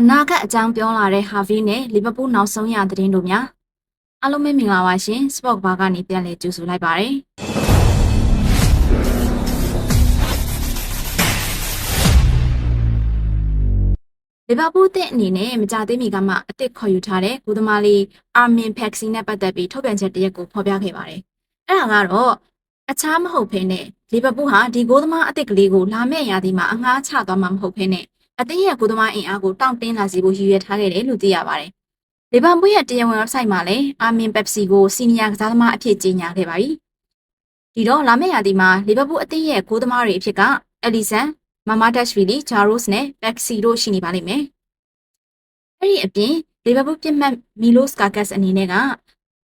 အနာဂတ်အကြောင်းပြောလာတဲ့ဟာဗီနဲ့လီဗာပူးနောက်ဆုံးရသတင်းတို့များအားလုံးပဲမင်္ဂလာပါရှင်စပေါ့ဘာကနေပြန်လည်ကြိုဆိုလိုက်ပါရစေလီဗာပူးတဲ့အနေနဲ့မကြသေးမီကမှအစ်စ်ခေါ်ယူထားတဲ့ဂိုးသမားလေးအာမင်ဖက်ဆီနဲ့ပတ်သက်ပြီးထုတ်ပြန်ချက်တစ်ရက်ကိုဖော်ပြခဲ့ပါတယ်။အဲ့ဒါကတော့အခြားမဟုတ်ဘဲနဲ့လီဗာပူးဟာဒီဂိုးသမားအစ်စ်ကလေးကိုလာမယ့်ရာသီမှာအငှားချသွားမှာမဟုတ်ဘဲနဲ့ အသင်းရဲ့ဂိုးသမားအင်အားကိုတောင့်တင်းလာစေဖို့ရည်ရွယ်ထားခဲ့တယ်လို့သိရပါတယ်။လီဗာပူးရဲ့တရားဝင် website မှာလည်းအာမင်ပက်ဆီကိုစီနီယာကစားသမားအဖြစ်ကြေညာခဲ့ပါပြီ။ဒီတော့လာမယ့်ရာသီမှာလီဗာပူးအသင်းရဲ့ဂိုးသမားတွေအဖြစ်ကအလီဆန်မာမာဒက်ရှ်ဗီလီဂျာရိုစ်နဲ့ဘက်ဆီတို့ရှိနေပါလိမ့်မယ်။အဲ့ဒီအပြင်လီဗာပူးပြစ်မှတ်မီလိုစကာကတ်အနေနဲ့က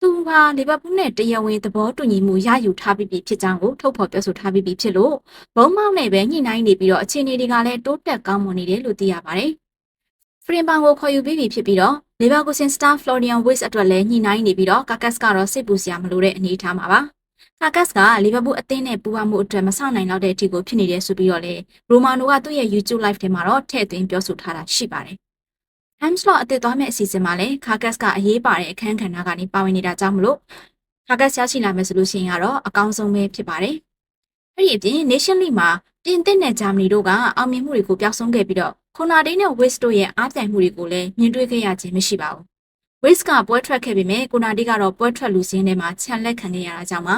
သူဟာလီဗာပူးနဲ့တရားဝင်သဘောတူညီမှုရယူထားပြီးပြီဖြစ်ကြောင်းကိုထုတ်ဖော်ပြောဆိုထားပြီးပြီဖြစ်လို့ဘုံမောက်နဲ့ပဲညှိနှိုင်းနေပြီးတော့အခြေအနေတွေကလည်းတိုးတက်ကောင်းမွန်နေတယ်လို့သိရပါတယ်။ဖရင်ပန်ကိုခေါ်ယူပြီးပြီဖြစ်ပြီးတော့လီဗာပူးဆင်စတာဖလော်ရီယန်ဝစ်အတွက်လည်းညှိနှိုင်းနေပြီးတော့ကာကတ်ကတော့စိတ်ပူစရာမလိုတဲ့အနေအထားမှာပါ။ကာကတ်ကလီဗာပူးအသင်းနဲ့ပူးပေါင်းမှုအတွက်မဆောင်နိုင်တော့တဲ့အထိကိုဖြစ်နေတယ်ဆိုပြီးတော့လေရိုမာနိုကသူ့ရဲ့ YouTube live ထဲမှာတော့ထည့်သွင်းပြောဆိုထားတာရှိပါတယ်။ Hamslot အသစ်သွားမယ့်အစီအစဉ်မှာလည်း Carcass ကအရေးပါတဲ့အခန်းကဏ္ဍကနေပါဝင်နေတာကြောင့်မလို့ Carcass ရရှိလာမယ်ဆိုလို့ရှိရင်ကတော့အကောင်းဆုံးပဲဖြစ်ပါတယ်။အဲ့ဒီအပြင် Nation League မှာပြင်သစ်နဲ့ဂျာမနီတို့ကအောင်မြင်မှုတွေကိုပျောက်ဆုံးခဲ့ပြီးတော့ခွန်နာဒေးနဲ့ West တို့ရဲ့အားပြိုင်မှုတွေကိုလည်းမြင်တွေ့ခဲ့ရခြင်းမရှိပါဘူး။ West ကပွဲထွက်ခဲ့ပေမဲ့ခွန်နာဒေးကတော့ပွဲထွက်လူစင်းထဲမှာခြံလက်ခံခဲ့ရတာကြောင့်ပါ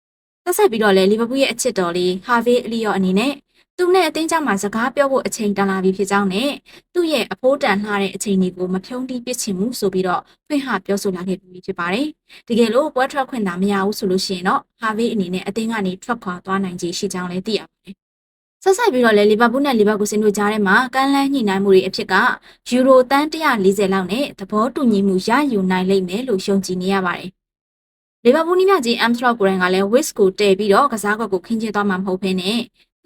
။ဆက်ဆက်ပြီးတော့လည်းလီဗာပူးရဲ့အချစ်တော်လေးဟာဗေးအလီယောအနေနဲ့ သူနဲ့အသင်းကြောင့်မှစကားပြောဖို့အချိန်တန်လာပြီဖြစ်ကြောင်းနဲ့သူ့ရဲ့အဖိုးတန်လှတဲ့အချိန်တွေကိုမဖြုံးတီးပစ်ချင်ဘူးဆိုပြီးတော့ဖွင့်ဟပြောဆိုလာခဲ့ပြီးဖြစ်ပါတယ်။တကယ်လို့ပွဲထွက်ခွင့်သာမရဘူးဆိုလို့ရှိရင်တော့ဟာဗေးအနေနဲ့အသင်းကနေထွက်ခွာသွားနိုင်ခြေရှိကြောင်းလည်းသိရပါတယ်။ဆက်ဆက်ပြီးတော့လေလီဗာပူးနဲ့လီဗာပူးစင်တို့ကြားထဲမှာကမ်းလှမ်းညှိနှိုင်းမှုတွေအဖြစ်ကယူရိုတန်း140လောက်နဲ့သဘောတူညီမှုရယူနိုင်လိမ့်မယ်လို့ယုံကြည်နေရပါတယ်။လီဗာပူးနီးမြကြီးအမ်စလော့ကိုရန်ကလည်းဝစ်ကိုတည်ပြီးတော့ကစားကွက်ကိုခင်းကျင်းသွားမှာမဟုတ်ဘဲနဲ့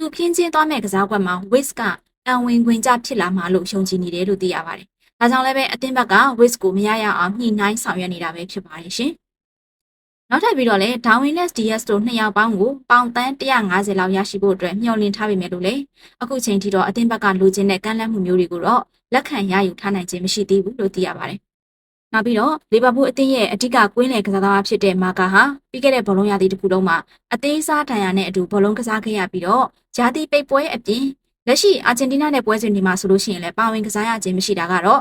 သူခင်းကျင်းသွားမဲ့ကစားကွက်မှာ Wiz ကအံဝင်ခွင်ကြဖြစ်လာမှာလို့ယုံကြည်နေတယ်လို့သိရပါတယ်။ဒါကြောင့်လည်းပဲအသင်းဘက်က Wiz ကိုမရရအောင်ညှိနှိုင်းဆောင်ရွက်နေတာပဲဖြစ်ပါတယ်ရှင်။နောက်ထပ်ပြီးတော့လည်း Darwin Les DS တို့နှစ်ယောက်ပေါင်းကိုပေါင်တန်း150လောက်ရရှိဖို့အတွက်မျှော်လင့်ထားပေမဲ့လို့လေအခုချိန်ထိတော့အသင်းဘက်ကလိုချင်တဲ့ကမ်းလှမ်းမှုမျိုးတွေကိုတော့လက်ခံရယူထားနိုင်ခြင်းမရှိသေးဘူးလို့သိရပါတယ်။ နောက်ပြီးတော့လီဗာပူးအသင်းရဲ့အဓိကကွင်းလယ်ကစားသမားဖြစ်တဲ့မာကာဟာပြီးခဲ့တဲ့ဘောလုံးရာသီတစ်ခုလုံးမှာအသေးစားဒဏ်ရာနဲ့အတူဘောလုံးကစားခဲ့ရပြီးတော့ဂျာတီပိတ်ပွဲအပြင်လက်ရှိအာဂျင်တီးနားနဲ့ပွဲစဉ်တွေမှာဆိုလို့ရှိရင်လည်းပါဝင်ကစားရခြင်းမရှိတာကတော့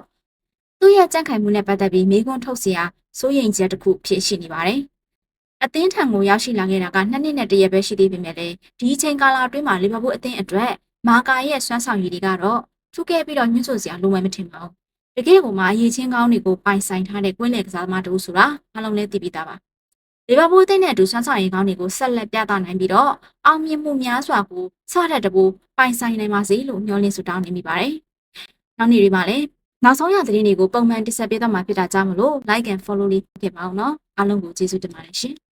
သူ့ရဲ့ကြံ့ခိုင်မှုနဲ့ပတ်သက်ပြီးမေးခွန်းထုတ်စရာစိုးရိမ်ချက်တစ်ခုဖြစ်ရှိနေပါတယ်။အသင်းထံကိုရောက်ရှိလာခဲ့တာကနှစ်နှစ်နဲ့တရက်ပဲရှိသေးပေမဲ့လည်းဒီချိန်ကာလအတွင်းမှာလီဗာပူးအသင်းအတွက်မာကာရဲ့စွမ်းဆောင်ရည်တွေကတော့ထုတ်ခဲ့ပြီးတော့ညှို့ဆိုစရာလိုမှမထင်ပါဘူး တကယ်ကိုမှအရေးချင်းကောင်းတွေကိုပိုင်ဆိုင်ထားတဲ့ကွင်းလယ်ကစားသမားတူဆိုတာအားလုံးလည်းသိပြီးသားပါ။လီဗာပူးအသင်းနဲ့အတူစွမ်းဆောင်ရည်ကောင်းတွေကိုဆက်လက်ပြသနိုင်ပြီးတော့အောင်မြင်မှုများစွာကိုစတဲ့တပူပိုင်ဆိုင်နိုင်ပါစေလို့မျှော်လင့်ဆုတောင်းနေမိပါတယ်။နောက်နေ့တွေမှာလည်းနောက်ဆုံးရသတင်းတွေကိုပုံမှန်တင်ဆက်ပေးသွားမှာဖြစ်တာကြောင့်မလို့ like and follow လေးဖြစ်ပါအောင်နော်။အားလုံးကိုကျေးဇူးတင်ပါတယ်ရှင်။